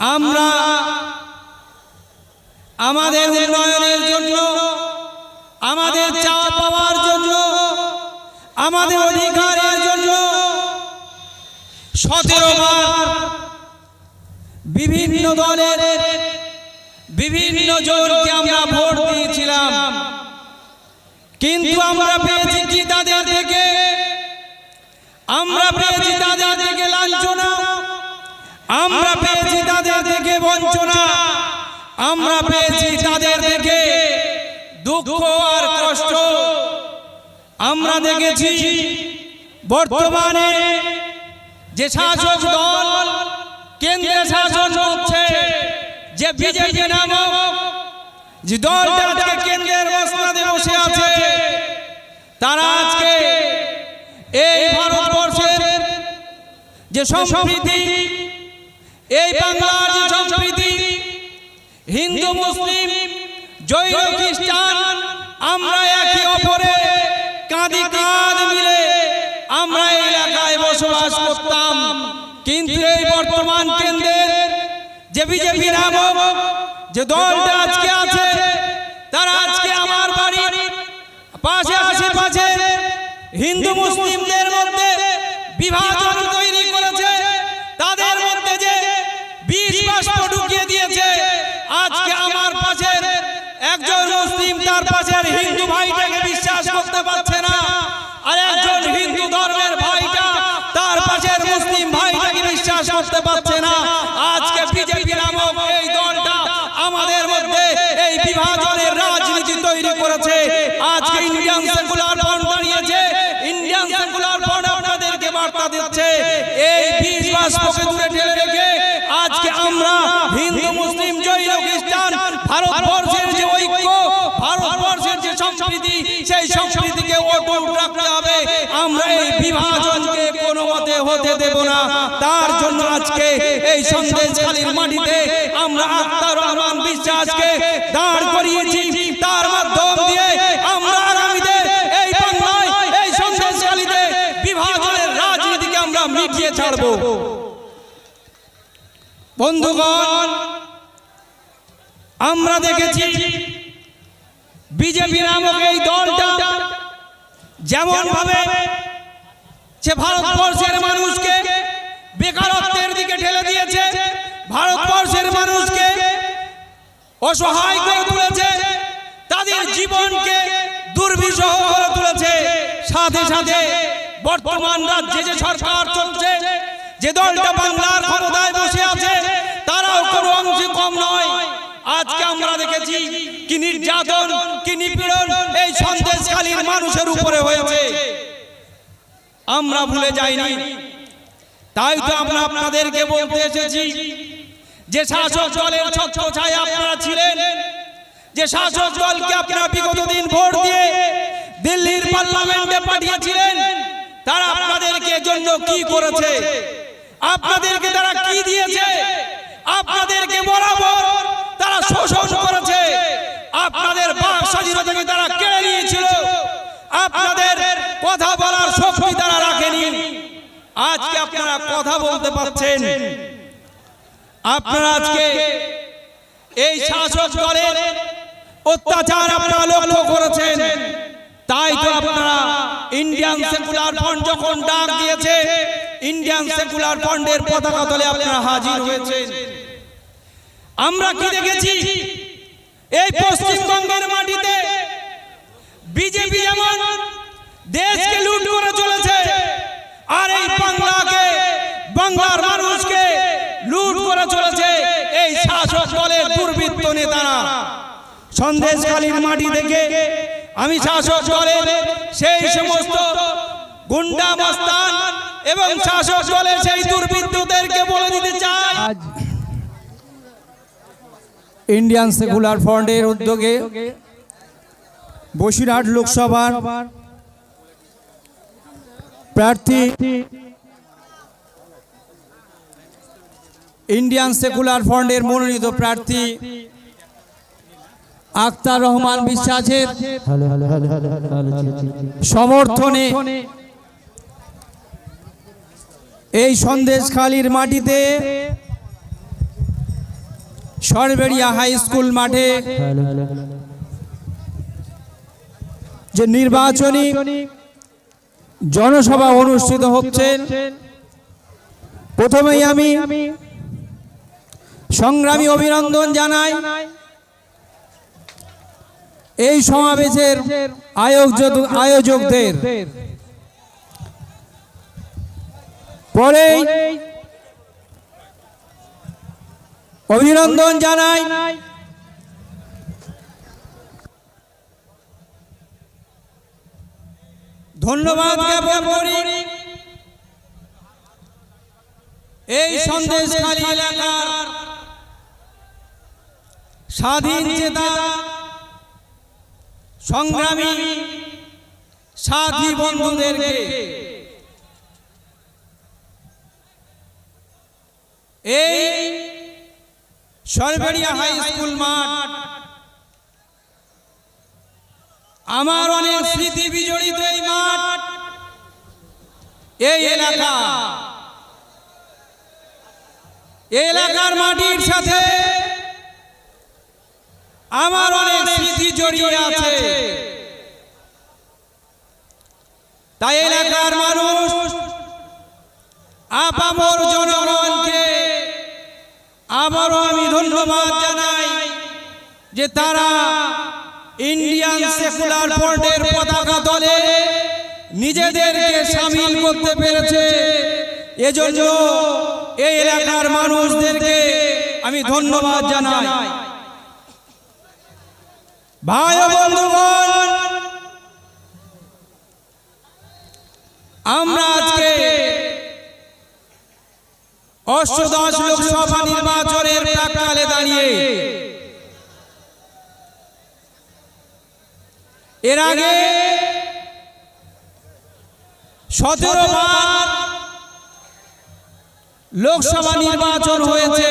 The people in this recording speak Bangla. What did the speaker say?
আমরা আমাদের উন্নয়নের জন্য আমাদের চাওয়া পাওয়ার জন্য আমাদের অধিকারের জন্য সতেরো বার বিভিন্ন দলের বিভিন্ন জনকে আমরা ভোট দিয়েছিলাম। কিন্তু আমরা পেয়েছি কি তাদের থেকে? আমরা পেয়েছি তাদের আমরা পেয়েছি তাদের থেকে বঞ্চনা। আমরা পেয়েছি তাদের থেকে দুঃখ আর কষ্ট। আমরা দেখেছি বর্তমানে যে শাসক দল কেন্দ্রে শাসন করছে যে বিজেপি নামক যে দলটা আজকে কেন্দ্রের মসনাদে বসে আছে তারা আজকে এই ভারতবর্ষের যে সম্প্রীতি এই বাংলার যে সম্প্রীতি, হিন্দু, মুসলিম, জৈন, খ্রিস্টান, আমরা একে অপরে কাঁধে কাঁধ মিলে আমরা এই এলাকায় বসবাস করতাম। কিন্তু এই বর্তমান কেন্দ্রের যে বিজেপি নামক যে দলটা আজকে আছে, তারা আজকে আমার বাড়ির পাশে, আশেপাশে হিন্দু, মুসলিমদের মধ্যে বিভাজন করতে পারছে না। আর একজন হিন্দু ধর্মের ভাইটা তার পাশের মুসলিম ভাইটাকে বিশ্বাস করতে পারছে না। আজকে বিজেপি নামক এই দলটা আমাদের মধ্যে এই বিভাজনের রাজনীতি তৈরি করেছে। আজকে ইন্ডিয়ান সেকুলার ফ্রন্ট দাঁড়িয়েছে ইন্ডিয়ান সেকুলার ফ্রন্ট আপনাদেরকে বার্তা দিচ্ছে। এই বীজ বাষ্পকে দূরে ঠেলে রেখে আজকে আমরা হিন্দু, মুসলিম, জৈন, খ্রিস্টান, ভারতবর্ষের যে ঐক্য, ভারতবর্ষের যে সম্প্রীতি, সেই সম্প্রীতিকে হতে দেব না। তার জন্য আজকে এই সন্দেশখালীর মাটিতে আমরা আত্মার রহমান বিশ্বাসকে দাঁড় করিয়েছি। তার মাধ্যম দিয়ে আমরা আগামীতে এই বাংলায়, এই সন্দেশখালীতে বিভাজনের রাজনীতিকে আমরা মিটিয়ে ছাড়বো। বন্ধুগণ, আমরা দেখেছি বিজেপি নামক এই দলটা যেমন ভাবে সে ভারতবর্ষের মানুষকে। বেকারত্বের দিকে ঠেলে দিয়েছে। ভারতবর্ষের মানুষকে অসহায় করে তুলেছে। তাদের জীবনকে দুর্বিষহ করে তুলেছে। সাথে সাথে বর্তমান রাজ্যে যে সরকার চলছে, যে দলটা বাংলার ক্ষমতায় বসে আছে, তারাও কোনো অংশে কম নয়। আজকে আমরা দেখেছি কি নির্যাতন, কি নিপীড়ন এই সন্দেশখালীর মানুষের উপরে হয়েছে। আমরা ভুলে যাই যাইনি। তাই তো আমরা আপনাদেরকে বলতে এসেছি যে শাসক দলের ছত্র ছায় আপনারা ছিলেন। যে শাসক দলকে আপনারা বিগত দিন ভোট দিয়ে দিল্লির পার্লামেন্টে পাঠিয়েছিলেন। তারা আপনাদেরকে জন্য কি করেছে? আপনাদেরকে তারা কি দিয়েছে? আপনাদেরকে বরাবর তারা শোষণ করেছে। আপনাদের বাক স্বাধীনতাকে তারা কেড়ে নিয়েছিল। আপনাদের কথা বলার শক্তি তারা রাখেনি আজকে আপনারা কথা বলতে পারছেন। আপনারা আজকে এই শাসক দলের অত্যাচার আপনারা লক্ষ্য করেছেন। তাই তো আপনারা ইন্ডিয়ান সেকুলার ফ্রন্ট যখন ডাক দিয়েছে ইন্ডিয়ান সেকুলার ফ্রন্টের পতাকা তলে আপনারা হাজির হয়েছেন। আমরা কি দেখেছি? এই পশ্চিমবঙ্গের মাটিতে বিজেপি যেমন দেশকে লুট করে চলেছে আর এই বাংলাকে বাংলার মানুষকে লুট করে চলেছে এই শাসক দলের দুর্বৃত্ত নেতারা সন্দেশখালীর মাটি থেকে আমি শাসক দলের সেই সমস্ত গুন্ডা মস্তান এবং শাসক দলের সেই দুর্বৃত্তদেরকে বলে দিতে চাই। ইন্ডিয়ান সেকুলার ফ্রন্টের উদ্যোগে বসিরহাট লোকসভার প্রার্থী ইন্ডিয়ান সেকুলার ফ্রন্টের মনোনীত প্রার্থী আক্তার রহমান বিশ্বাসের সমর্থনে এই সন্দেশখালীর মাটিতে সরবেড়িয়া হাই স্কুল মাঠে যে নির্বাচনী জনসভা অনুষ্ঠিত হচ্ছে, প্রথমেই আমি সংগ্রামী অভিনন্দন জানাই। এই সমাবেশের আয়োজক আয়োজকদের। পরেই অভিনন্দন জানাই। ধন্যবাদ জ্ঞাপন করি। এই সন্দেশখালী এলাকার স্বাধীন চেতা সংগ্রামী সাথী বন্ধুদেরকে এই সরবেড়িয়া হাই স্কুল মাঠ আমার অনেক স্মৃতি বিজড়িত এই মাঠ, এই এলাকা। এলাকার মাটির সাথে আমার অনেক স্মৃতি জড়িয়ে আছে। তাই এলাকার মানুষ আপামর জনগণকে আবারও আমি ধন্যবাদ জানাই যে তারা ইন্ডিয়ান সেকুলার ফ্রন্টের পতাকা দলে নিজেদেরকে সামিল করতে পেরেছে। এজন্য এই এলাকার মানুষদেরকে আমি ধন্যবাদ জানাই। ভাই বন্ধুগণ, আমরা আজকে অষ্টদশ লোকসভা নির্বাচনের প্রাককালে দাঁড়িয়ে, এর আগে সতেরো বার লোকসভা নির্বাচন হয়েছে।